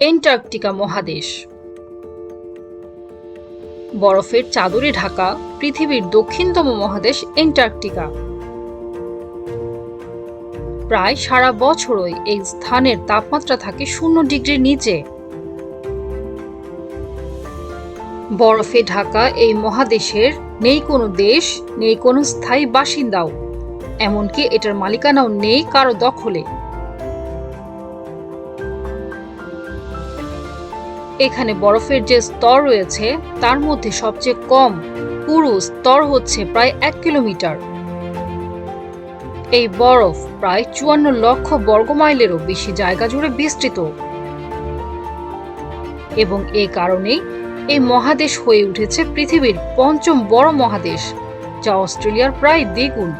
এন্টার্কটিকা মহাদেশ। বরফের চাদরে ঢাকা পৃথিবীর দক্ষিণতম মহাদেশ এন্টার্কটিকা প্রায় সারা বছরই এই স্থানের তাপমাত্রা থাকে শূন্য ডিগ্রির নিচে। বরফে ঢাকা এই মহাদেশের নেই কোনো দেশ, নেই কোনো স্থায়ী বাসিন্দাও। এমনকি এটার মালিকানাও নেই কারও দখলে। এখানে বরফের যে স্তর রয়েছে, তার মধ্যে সবচেয়ে কম পুরু স্তর হচ্ছে প্রায় এক কিলোমিটার। এই বরফ প্রায় চুয়ান্ন লক্ষ বর্গমাইলেরও বেশি জায়গা জুড়ে বিস্তৃত। এবং এ কারণেই এই মহাদেশ হয়ে উঠেছে পৃথিবীর পঞ্চম বড় মহাদেশ, যা অস্ট্রেলিয়ার প্রায় দ্বিগুণ।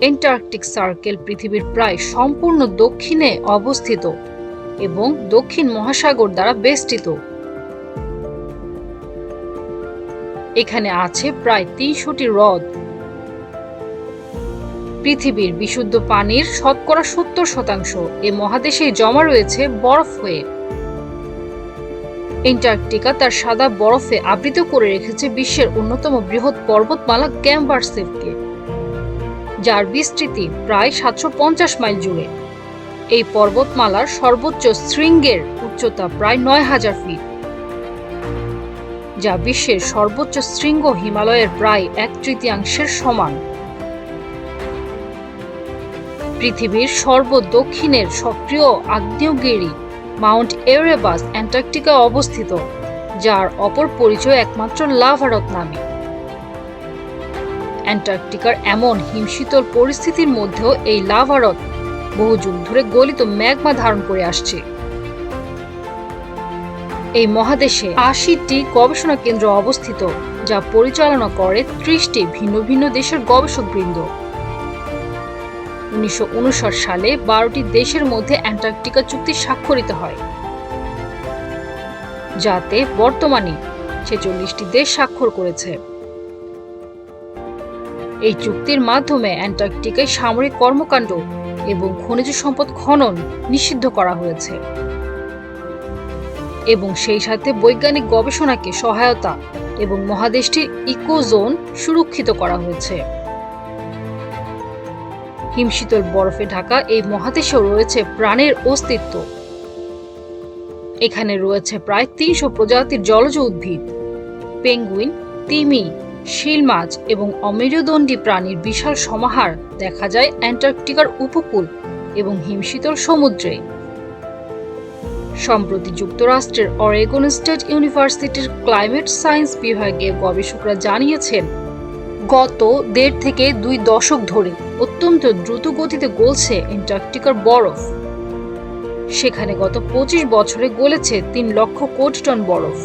এন্টার্কটিক সার্কেল পৃথিবীর প্রায় সম্পূর্ণ দক্ষিণে অবস্থিত এবং দক্ষিণ মহাসাগর দ্বারা বেষ্টিত। এখানে আছে প্রায় তিনশোটি হ্রদ। পৃথিবীর বিশুদ্ধ পানির শতকরা সত্তর শতাংশ এ মহাদেশে জমা রয়েছে বরফ হয়ে। এন্টার্কটিকা তার সাদা বরফে আবৃত করে রেখেছে বিশ্বের অন্যতম বৃহৎ পর্বতমালা গ্যাম্বারসেভকে যার বিস্তৃতি প্রায় সাতশো পঞ্চাশ মাইল জুড়ে। এই পর্বতমালার সর্বোচ্চ শৃঙ্গের উচ্চতা প্রায় নয় হাজার ফিট, যা বিশ্বের সর্বোচ্চ শৃঙ্গ হিমালয়ের প্রায় এক তৃতীয়াংশের সমান। পৃথিবীর সর্বদক্ষিণের সক্রিয় আগ্নেয়গিরি মাউন্ট এরেবাস অ্যান্টার্কটিকা অবস্থিত, যার অপর পরিচয় একমাত্র লাভারত নামে। অ্যান্টার্কটিকার এমন হিমশীতল পরিস্থিতির মধ্যেও এই লাভারত বহু যুগ ধরে গলিত ম্যাগমা ধারণ করে আসছে। এই মহাদেশে আশিটি গবেষণা কেন্দ্র অবস্থিত, যা পরিচালনা করে ত্রিশটি ভিন্ন ভিন্ন দেশের গবেষকবৃন্দ উনিশশো সালে বারোটি দেশের মধ্যে অ্যান্টার্কটিকা চুক্তি স্বাক্ষরিত হয়। যাতে বর্তমানে ছেচল্লিশটি দেশ স্বাক্ষর করেছে। এই চুক্তির মাধ্যমে অ্যান্টার্কটিকায় সামরিক কর্মকাণ্ড এবং খনিজ সম্পদ খনন নিষিদ্ধ করা হয়েছে। এবং সেই সাথে বৈজ্ঞানিক গবেষণাকে সহায়তা এবং মহাদেশটির ইকোজোন সুরক্ষিত করা হয়েছে। হিমশীতল বরফে ঢাকা এই মহাদেশেও রয়েছে প্রাণের অস্তিত্ব। এখানে রয়েছে প্রায় তিনশো প্রজাতির জলজ উদ্ভিদ। পেঙ্গুইন, তিমি শিল মাছ এবং অমেরুদণ্ডী প্রাণীর বিশাল সমাহার দেখা যায় অ্যান্টার্কটিকার উপকূল এবং হিমশীতল সমুদ্রে। সম্প্রতি যুক্তরাষ্ট্রের অরেগন স্টেট ইউনিভার্সিটির ক্লাইমেট সায়েন্স বিভাগে গবেষকরা জানিয়েছেন, গত দেড় থেকে দুই দশক ধরে অত্যন্ত দ্রুত গতিতে গলছে অ্যান্টার্কটিকার বরফ। সেখানে গত পঁচিশ বছরে গলেছে তিন লক্ষ কোটি টন বরফ।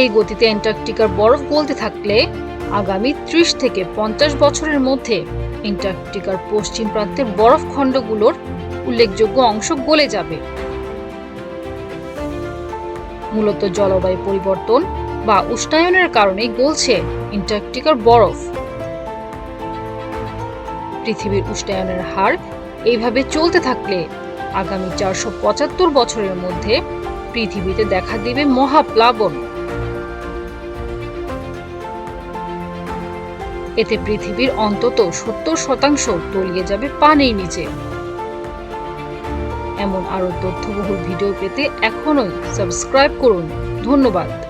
এই গতিতে অ্যান্টার্কটিকার বরফ গলতে থাকলে আগামী ত্রিশ থেকে পঞ্চাশ বছরের মধ্যে অ্যান্টার্কটিকার পশ্চিম প্রান্তের বরফ খণ্ডগুলোর উল্লেখযোগ্য অংশ গলে যাবে। মূলত জলবায়ু পরিবর্তন বা উষ্ণায়নের কারণে গলছে অ্যান্টার্কটিকার বরফ। পৃথিবীর উষ্ণায়নের হার এইভাবে চলতে থাকলে আগামী চারশো পঁচাত্তর বছরের মধ্যে পৃথিবীতে দেখা দিবে মহাপ্লাবন। এতে পৃথিবীর অন্তত সত্তর শতাংশ তলিয়ে যাবে পানির নিচে। এমন আরও তথ্যবহুল ভিডিও পেতে এখনই সাবস্ক্রাইব করুন। ধন্যবাদ।